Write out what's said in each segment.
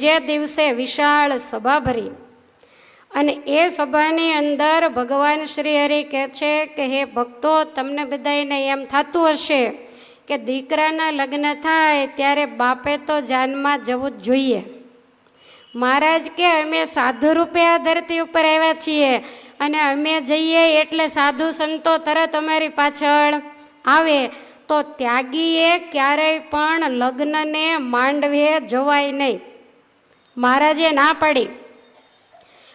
બીજે દિવસે વિશાળ સભા ભરી. અને એ સભાની અંદર ભગવાન શ્રી હરિ કહે છે કે, હે ભક્તો, તમને બધાને એમ થતું હશે કે દીકરાના લગ્ન થાય ત્યારે બાપે તો જાનમાં જવું જ જોઈએ. મહારાજ કે, અમે સાધુ રૂપે આ ધરતી ઉપર આવ્યા છીએ અને અમે જઈએ એટલે સાધુ સંતો તરત અમારી પાછળ આવે તો ત્યાગીએ ક્યારેય પણ લગ્નને માંડવે જવાય નહીં. મહારાજે ના પાડી.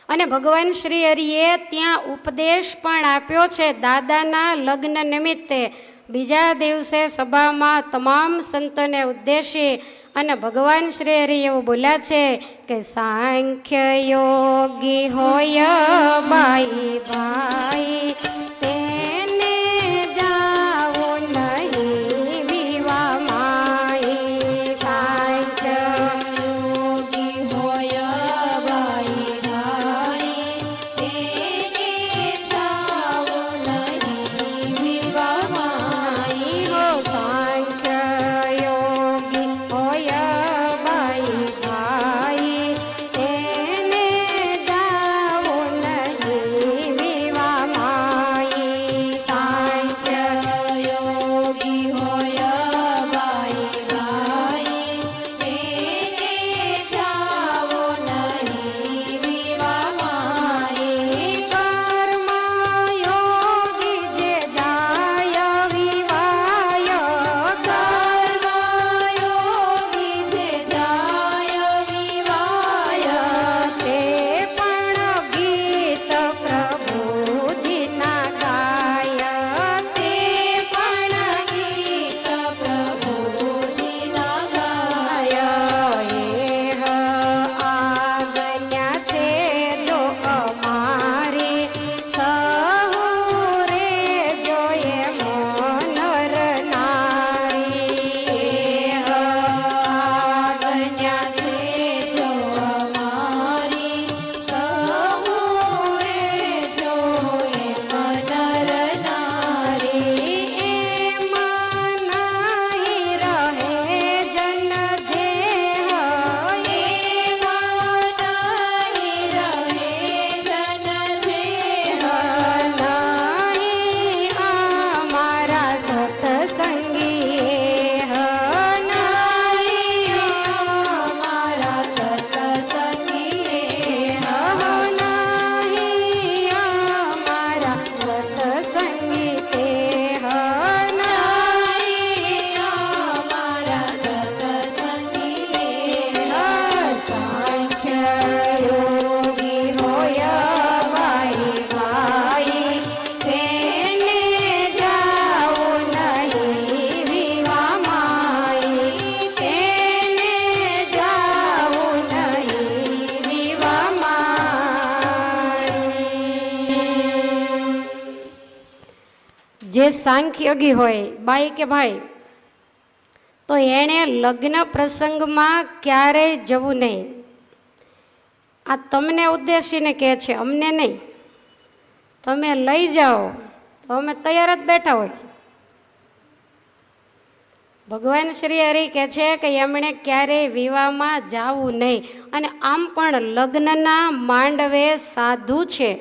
અને ભગવાન શ્રી હરિએ ત્યાં ઉપદેશ પણ આપ્યો છે દાદાના લગ્ન નિમિત્તે. બીજા દિવસે સભામાં તમામ સંતોને ઉદ્દેશી અને ભગવાન શ્રી હરિ એવું બોલ્યા છે કે, સાંખ્ય યોગી હોય ભાઈ ભાઈ જે સાંખ્યગી હોય, બાઈ કે ભાઈ, તો એણે લગ્ન પ્રસંગમાં ક્યારેય જવું નહીં. આ તમને ઉદ્દેશીને કહે છે, અમને નહીં. તમે લઈ જાઓ, તો અમે તૈયાર જ બેઠા હોય. ભગવાન શ્રી હરિ કહે છે કે એમણે ક્યારેય વિવાહમાં જાવું નહીં. અને આમ પણ લગ્નના માંડવે સાધુ છે,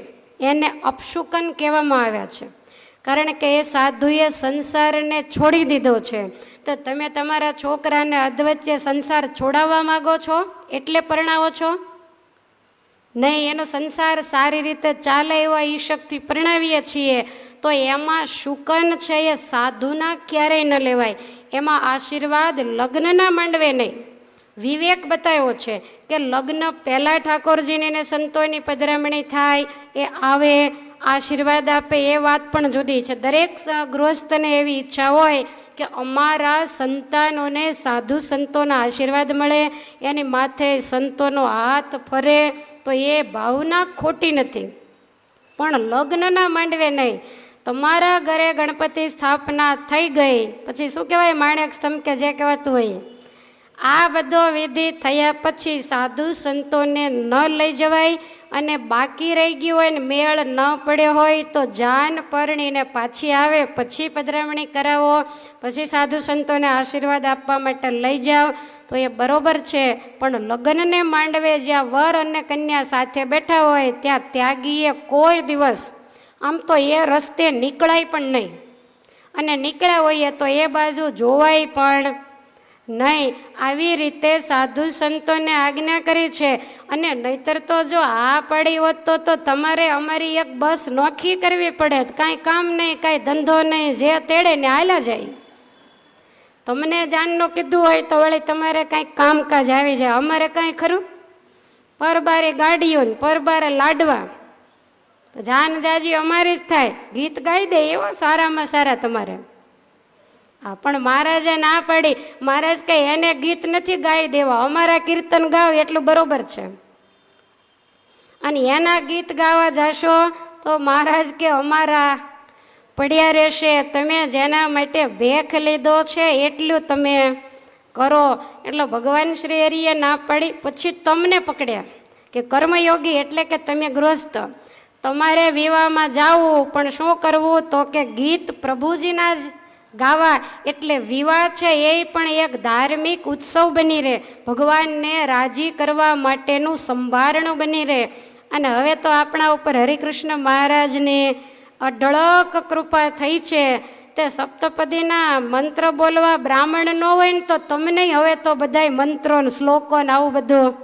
એને અપશુકન કહેવામાં આવ્યા છે. કારણ કે એ સાધુએ સંસારને છોડી દીધો છે. તો તમે તમારા છોકરાને અધવચ્ચે સંસાર છોડાવવા માગો છો? એટલે પરણાવો છો? નહીં, એનો સંસાર સારી રીતે ચાલે એવા ઈશકથી પરણાવીએ છીએ. તો એમાં શુકન છે એ સાધુના ક્યારેય ન લેવાય. એમાં આશીર્વાદ લગ્નના માંડવે નહીં. વિવેક બતાવ્યો છે કે લગ્ન પહેલાં ઠાકોરજીની ને સંતોની પધરામણી થાય, એ આવે આશીર્વાદ આપે એ વાત પણ જુદી છે. દરેક ગૃહસ્થને એવી ઈચ્છા હોય કે અમારા સંતાનોને સાધુ સંતોના આશીર્વાદ મળે, એની માથે સંતોનો હાથ ફરે, તો એ ભાવના ખોટી નથી. પણ લગ્નના માંડવે નહીં. તમારા ઘરે ગણપતિ સ્થાપના થઈ ગઈ. પછી શું કહેવાય માણેક સ્તંભ કે જે કહેવાતું હોય? આ બધો વિધિ થયા પછી સાધુ સંતોને ન લઈ જવાય અને બાકી રહી ગયું હોય ને મેળ ન પડ્યો હોય તો જાન પરણીને પાછી આવે, પછી પધરામણી કરાવો, પછી સાધુ સંતોને આશીર્વાદ આપવા માટે લઈ જાઓ. તો એ બરોબર છે, પણ લગ્નને માંડવે જ્યાં વર અને કન્યા સાથે બેઠા હોય ત્યાં ત્યાગીએ કોઈ દિવસ. આમ તો એ રસ્તે નીકળાય પણ નહીં. અને નીકળ્યા હોઈએ તો એ બાજુ જોવાય પણ. નહીં, આવી રીતે સાધુ સંતોને આજ્ઞા કરી છે. અને નહીતર તો જો આ પડી હોત તો તો તમારે અમારી એક બસ નોખી કરવી પડે. કાંઈ કામ નહીં, કાંઈ ધંધો નહીં, જે તેડે ને હાલા જાય. તમને જાનનું કીધું હોય તો વળી તમારે કાંઈક કામકાજ આવી જાય. અમારે કાંઈ ખરું? પરબારે ગાડીઓ ને પરબારે લાડવા. જાન જાજી અમારી જ થાય. ગીત ગાઈ દે એવા સારામાં સારા તમારે. હા, પણ મહારાજે ના પાડી. મહારાજ કઈ એને ગીત નથી ગાઈ દેવા. અમારા કીર્તન ગાવ એટલું બરોબર છે. અને એના ગીત ગાવા જાશો તો મહારાજ કે, અમારા પડ્યા રહેશે. તમે જેના માટે ભેખ લીધો છે, એટલું તમે કરો. એટલે ભગવાન શ્રી હરિએ ના પાડી. પછી તમને પકડ્યા કે, કર્મયોગી એટલે કે તમે ગૃહસ્થ. તમારે વિવાહમાં જાવું, પણ શું કરવું? તો કે ગીત પ્રભુજીના જ ગાવા એટલે વિવાહ છે એ પણ એક ધાર્મિક ઉત્સવ બની રહે. ભગવાનને રાજી કરવા માટેનું સંભારણું બની રહે. અને હવે તો આપણા ઉપર હરિકૃષ્ણ મહારાજની અઢળક કૃપા થઈ છે. તે સપ્તપદીના મંત્ર બોલવા બ્રાહ્મણ ન હોય ને તો તમને હવે તો બધાય મંત્રો શ્લોકો ને આવું બધું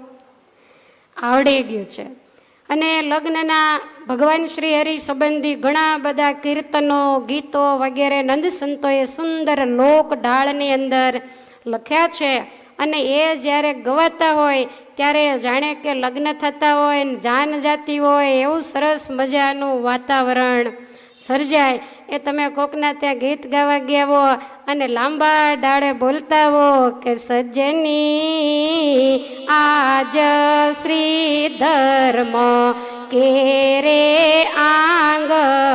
આવડી ગયું છે. અને લગ્નના ભગવાન શ્રી હરિ સંબંધી ઘણા બધા કીર્તનો, ગીતો વગેરે નંદ સંતોએ સુંદર લોક ઢાળની અંદર લખ્યા છે. અને એ જ્યારે ગવાતા હોય, ત્યારે જાણે કે લગ્ન થતા હોય જાન જાતી હોય, એવું સરસ મજાનું વાતાવરણ સર્જાય. એ તમે કોકના ત્યાં ગીત ગાવા ગયા હો અને લાંબા ડાળે બોલતા હો કે સજ્જની આજ શ્રી ધર્મ કે રે આંગણે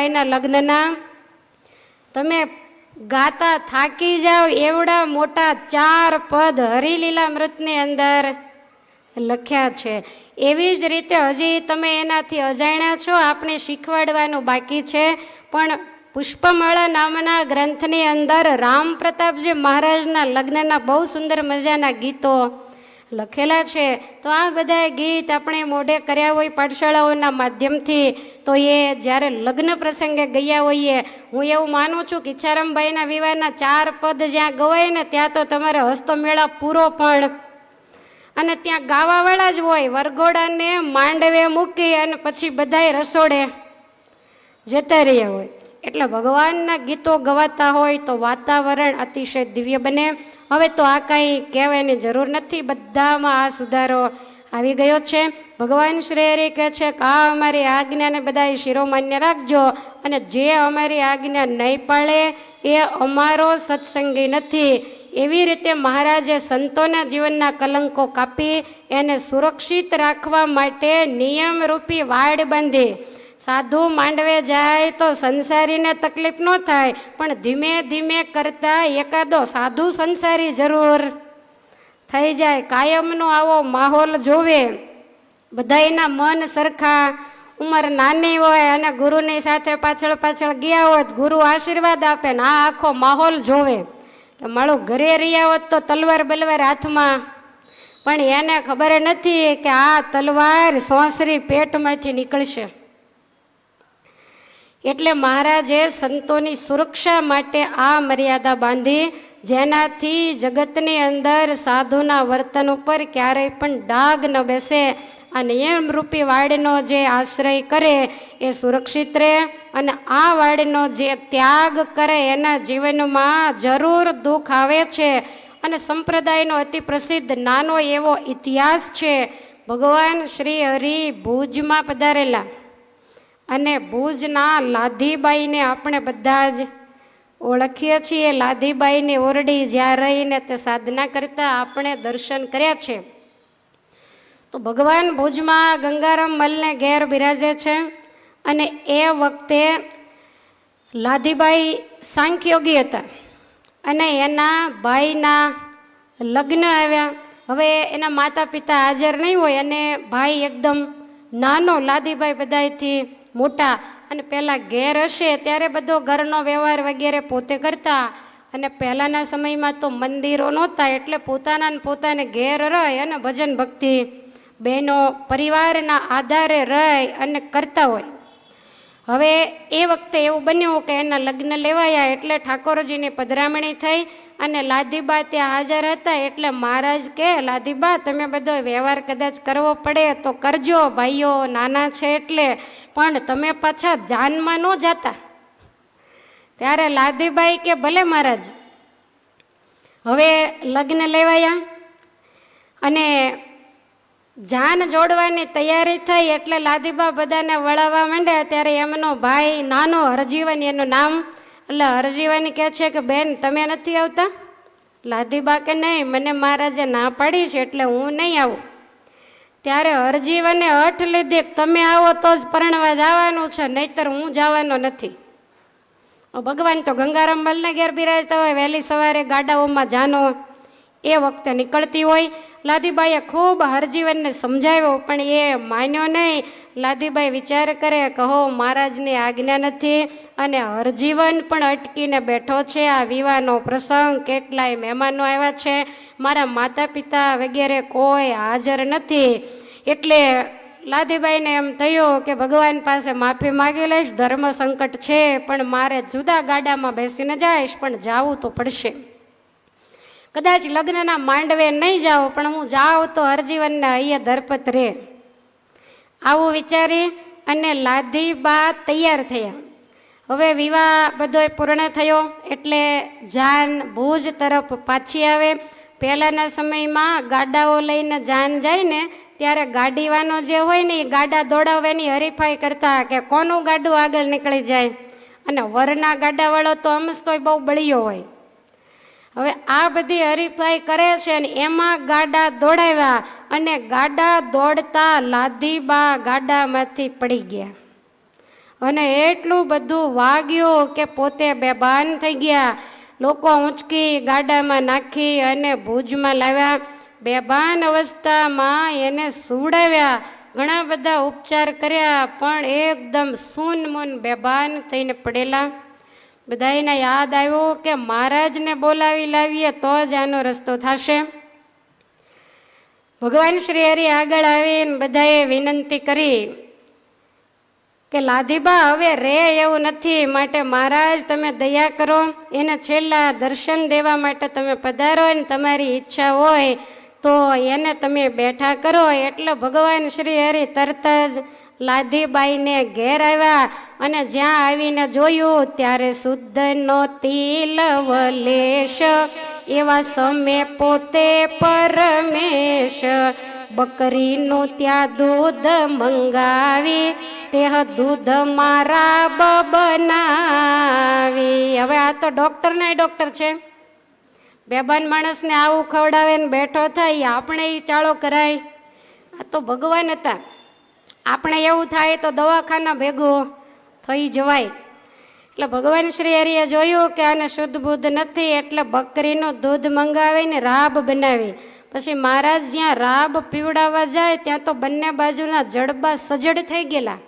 ઈચ્છારામભાઈના લગ્નના. તમે ગાતા થાકી જાઓ એવડા મોટા ચાર પદ હરિલીલા મૃતની અંદર લખ્યા છે. એવી જ રીતે હજી તમે એનાથી અજાણ્યા છો, આપણે શીખવાડવાનું બાકી છે. પણ પુષ્પમાળા નામના ગ્રંથની અંદર રામ પ્રતાપજી મહારાજના લગ્નના બહુ સુંદર મજાના ગીતો લખેલા છે, તો આ બધા ગીત આપણે મોઢે કર્યા હોય પાઠશાળાઓના માધ્યમથી, તો એ જ્યારે લગ્ન પ્રસંગે ગયા હોઈએ, હું એવું માનું છું કે ઈચ્છારામભાઈના વિવાહના ચાર પદ જ્યાં ગવાય ને ત્યાં તો તમારે હસ્તો મેળા પૂરો પણ. અને ત્યાં ગાવાવાળા જ હોય, વરઘોડાને માંડવે મૂકી અને પછી બધાય રસોડે જતા રહ્યા હોય. એટલે ભગવાનના ગીતો ગવાતા હોય તો વાતાવરણ અતિશય દિવ્ય બને. હવે તો આ કાંઈ કહેવાની જરૂર નથી. બધામાં આ સુધારો આવી ગયો છે. ભગવાન શ્રી હરિ કહે છે કે આ અમારી આજ્ઞાને બધા શિરોમાન્ય રાખજો અને જે અમારી આજ્ઞા નહીં પાળે એ અમારો સત્સંગી નથી. એવી રીતે મહારાજે સંતોના જીવનના કલંકો કાપી એને સુરક્ષિત રાખવા માટે નિયમરૂપી વાડ બાંધી. સાધુ માંડવે જાય તો સંસારીને તકલીફ ન થાય, પણ ધીમે ધીમે કરતા એકાદો સાધુ સંસારી જરૂર. થઈ જાય, કાયમનો આવો માહોલ જોવે. બધાયના મન સરખા. ઉંમર નાની હોય અને ગુરુની સાથે પાછળ પાછળ ગયા હોત, ગુરુ આશીર્વાદ આપે ને આ આખો માહોલ જોવે. કે મારું ઘરે રહ્યા હોત તો તલવાર બલવાર હાથમાં. પણ એને ખબર નથી કે આ તલવાર સોંસરી પેટમાંથી નીકળશે. એટલે મહારાજે સંતોની સુરક્ષા માટે આ મર્યાદા બાંધી, જેનાથી જગતની અંદર સાધુના વર્તન ઉપર ક્યારેય પણ ડાઘ ન બેસે આ નિયમરૂપી વાડનો જે આશ્રય કરે એ સુરક્ષિત રહે અને આ વાડનો જે ત્યાગ કરે એના જીવનમાં જરૂર દુઃખ આવે છે અને સંપ્રદાયનો અતિ પ્રસિદ્ધ નાનો એવો ઇતિહાસ છે. ભગવાન શ્રી હરિ ભુજમાં પધારેલા. અને ભુજના લાધીબાઈને આપણે બધા જ ઓળખીએ છીએ. લાધીબાઈની ઓરડી જ્યાં રહીને તે સાધના કરતા આપણે દર્શન કર્યા છે. તો ભગવાન ભુજમાં ગંગારામ મલને ઘેર બિરાજે છે અને એ વખતે લાધીબાઈ સાંખ્યોગી હતા અને એના ભાઈના લગ્ન આવ્યા. હવે એના માતા પિતા હાજર નહીં હોય અને ભાઈ એકદમ નાનો લાદીભાઈ બધાયથી મોટા અને પહેલાં ઘેર હશે ત્યારે બધો ઘરનો વ્યવહાર વગેરે પોતે કરતા. અને પહેલાંના સમયમાં તો મંદિરો નહોતા એટલે પોતાના પોતાને ઘેર રહી અને ભજન ભક્તિ બહેનો પરિવારના આધારે રહી અને કરતા હોય. હવે એ વખતે એવું બન્યું કે એના લગ્ન લેવાયા એટલે ઠાકોરજીની પધરામણી થઈ અને લાદીબા ત્યાં હાજર હતા એટલે મહારાજ કે, લાદીબા, તમે બધો વ્યવહાર કદાચ કરવો પડે તો કરજો, ભાઈઓ નાના છે એટલે પણ તમે પાછા જાનમાં ન જતા. ત્યારે લાદીબાઈ કે ભલે મહારાજ, હવે લગ્ન લેવાયા અને જાન જોડવાની તૈયારી થઈ એટલે લાદીબા બધાને વળાવવા માંડ્યા. ત્યારે એમનો ભાઈ નાનો હરજીવન, એનું નામ એટલે હરજીવાની કહે છે કે, બેન, તમે નથી આવતા? લાદીબા કે, નહીં, મને મહારાજે ના પાડી છે એટલે હું નહીં આવું. ત્યારે હરજીવને હઠ લીધી તમે આવો તો જ પરણવા જવાનું છે, નહીતર હું જવાનો નથી. ભગવાન તો ગંગારામ મલને ઘેર બિરાજતા હોય, વહેલી સવારે ગાડાઓમાં જાનો. એ વખતે નીકળતી હોય. લાદીબાઈએ ખૂબ હરજીવનને સમજાવ્યો, પણ એ માન્યો નહીં. લાદીબાઈ વિચાર કરે, કહો, મહારાજની આજ્ઞા નથી અને હરજીવન પણ અટકીને બેઠો છે. આ વિવાહનો પ્રસંગ, કેટલાય મહેમાનો આવ્યા છે. મારા માતા પિતા વગેરે કોઈ હાજર નથી. એટલે લાદીબાઈને એમ થયું કે, ભગવાન પાસે માફી માગી લઈશ, ધર્મ સંકટ છે, પણ મારે જુદા ગાડામાં બેસીને જઈશ, પણ જાવું તો પડશે. કદાચ લગ્નના માંડવે નહીં જાઓ, પણ હું જાઉં તો હરજીવનને અહીંયા ધરપત રહે. આવું વિચારી અને લાધીબા તૈયાર થયા. હવે વિવાહ બધો પૂર્ણ થયો, એટલે જાન ભુજ તરફ પાછી આવે. પહેલાંના સમયમાં ગાડાઓ લઈને જાન જાય ને, ત્યારે ગાડીવાનો જે હોય ને, એ ગાડા દોડાવવાની હરીફાઈ કરતા કે કોનું ગાડું આગળ નીકળી જાય? અને વરના ગાડાવાળો તો અમસ્તોય બહુ બળિયો હોય. હવે આ બધી હરીફાઈ કરે છે અને એમાં ગાડા દોડાવ્યા અને ગાડા દોડતા લાધીબા ગાડામાંથી પડી ગયા. અને એટલું બધું વાગ્યું કે પોતે બેભાન થઈ ગયા. લોકો ઊંચકી ગાડામાં નાખી અને ભુજમાં લાવ્યા. બેભાન અવસ્થામાં એને સુવડાવ્યા. ઘણા બધા ઉપચાર કર્યા પણ એકદમ સૂન મૂન બેભાન થઈને પડેલા. બધાને યાદ આવ્યો કે મહારાજને બોલાવી લાવીએ તો જ આનો રસ્તો થશે. ભગવાન શ્રી હરિ આગળ આવીને બધાએ વિનંતી કરી કે લાધીબા, હવે રે એવું નથી, માટે મહારાજ તમે દયા કરો, એને છેલ્લા દર્શન દેવા માટે તમે પધારો ને તમારી ઈચ્છા હોય તો એને તમે બેઠા કરો, એટલે ભગવાન શ્રી હરિ તરત જ લાધીબાઈને ઘેર આવ્યા અને જ્યાં આવીને જોયું ત્યારે શુદ્ધ તિલવલેશ લવલેશ એવા સમે પોતે પરમેશ. બકરીનું ત્યાં દૂધ મંગાવી, તે દૂધ મારા બનાવી. હવે આ તો ડોક્ટર ને ડોક્ટર છે. બેબાન માણસને આવું ખવડાવે ને બેઠો થાય, આપણે ચાળો કરાય. આ તો ભગવાન હતા. આપણે એવું થાય તો દવાખાના ભેગું થઈ જવાય. એટલે ભગવાન શ્રી હરિએ જોયું કે આને શુદ્ધ બુદ્ધ નથી, એટલે બકરીનું દૂધ મંગાવીને રાબ બનાવી. પછી મહારાજ જ્યાં રાબ પીવડાવવા જાય, ત્યાં તો બંને બાજુના જડબા સજડ થઈ ગયેલા.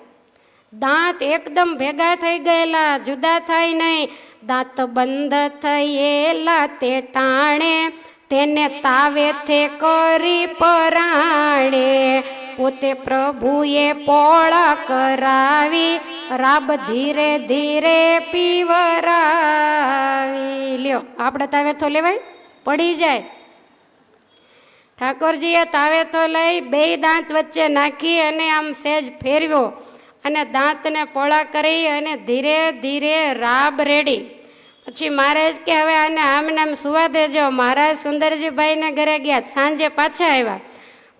દાંત એકદમ ભેગા થઈ ગયેલા, જુદા થાય નહીં. દાંત બંધ થયેલા તે ટાણે તેને તાવેથે કરી પરાણે. પોતે પ્રભુએ પોળા કરાવી, રાબ ધીરે ધીરે પીવરાવી. લ્યો, આપણે તાવેથો લેવાય? પડી જાય. ઠાકોરજીએ તાવેથો લઈ બે દાંત વચ્ચે નાખી અને આમ સેજ ફેરવ્યો અને દાંતને પોળા કરી અને ધીરે ધીરે રાબ રેડી. પછી મહારાજ કે, હવે આને આમ નામ સુવા દેજો. મહારાજ સુંદરજીભાઈને ઘરે ગયા. સાંજે પાછા આવ્યા.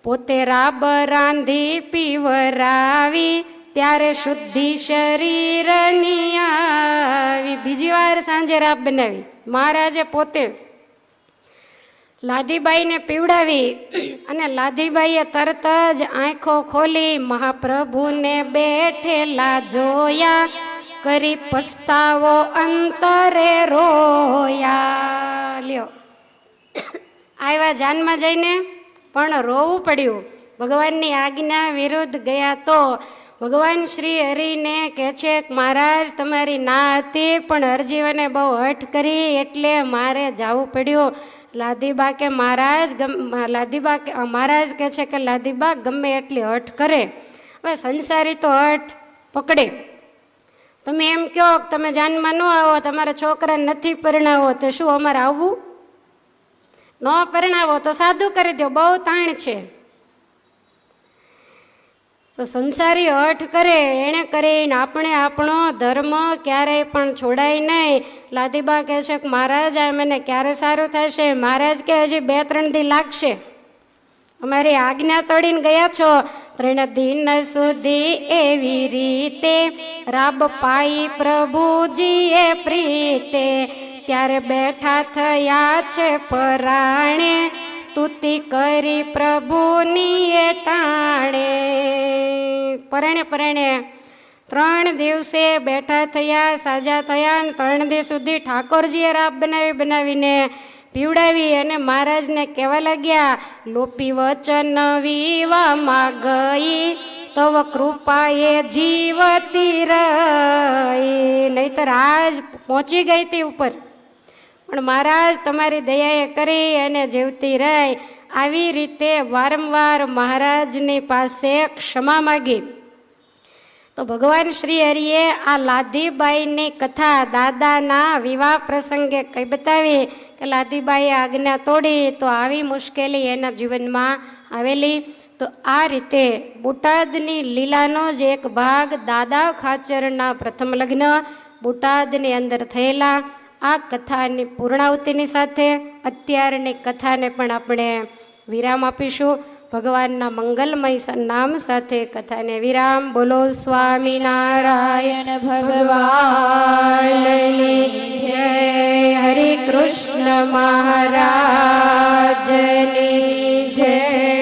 પોતે રાબ રાંધી પીવરાવી, ત્યારે શુદ્ધિ શરીરની આવી. બીજી વાર સાંજે રાબ બનાવી. મહારાજે પોતે લાદીબાઈને પીવડાવી અને લાદીબાઈએ તરત જ આંખો ખોલી મહાપ્રભુને બેઠેલા જોયા. કરી પસ્તાવો અંતરે રોયા. લ્યો. આવ્યા જાનમાં જઈને પણ રોવું પડ્યું. ભગવાનની આજ્ઞા વિરુદ્ધ ગયા તો ભગવાન શ્રી હરિને કહે છે, મહારાજ, તમારી ના હતી પણ હરજીવને બહુ હઠ કરી એટલે મારે જવું પડ્યું. લાદીબા કે, મહારાજ લાદીબા કે મહારાજ કહે છે કે, લાદીબા, ગમે એટલી હઠ કરે. હવે સંસારી તો હઠ પકડે. તમે એમ કહો તમે જાનમાં ન આવો, તમારા છોકરા નથી પરણાવો, તો શું અમારે આવવું? ન પરણાવો તો સાદું કરી દો બહુ તાણ છે. તો સંસારી હઠ કરે, એણે કરીને આપણે આપણો ધર્મ ક્યારેય પણ છોડાય નહીં. લાદીબા કહે છે કે, મહારાજ, આ મને ક્યારે સારું થશે? મહારાજ કે હજી બે ત્રણ દી લાગશે. અમારી આજ્ઞા તોડીને ગયા છો. ત્રણ દિન સુધી એવી રીતે રાબ પાઈ પ્રભુજીએ પ્રીતે ત્યારે બેઠા થયા છે ફરાણે સ્તુતિ કરી પ્રભુની એ ટાણે. પરણે પરણે. ત્રણ દિવસે બેઠા થયા, સાજા થયા અને ત્રણ દિવસ સુધી ઠાકોરજીએ રાબ બનાવી, બનાવીને પીવડાવી અને મહારાજને કહેવા લાગ્યા, લોપી વચન વીવામાં ગઈ તવ કૃપાએ જીવતી રહી. નહીતર આજ પહોંચી ગઈ તી ઉપર. પણ મહારાજ, તમારી દયાએ કરી અને જીવતી રહી. આવી રીતે વારંવાર મહારાજની પાસે ક્ષમા માગી. તો ભગવાન શ્રી હરિએ આ લાધીબાઈની કથા દાદાના વિવાહ પ્રસંગે કઈ બતાવી કે લાધીબાઈએ આજ્ઞા તોડી તો આવી મુશ્કેલી એના જીવનમાં આવેલી. તો આ રીતે બોટાદની લીલાનો જ એક ભાગ દાદા ખાચરના પ્રથમ લગ્ન બોટાદની અંદર થયેલા. આ કથાની પૂર્ણાવતીની સાથે અત્યારની કથાને પણ આપણે વિરામ આપીશું. ભગવાનના મંગલમય નામ સાથે કથાને વિરામ. બોલો, સ્વામી નારાયણ ભગવાન, જય હરે કૃષ્ણ મહારાજની જય.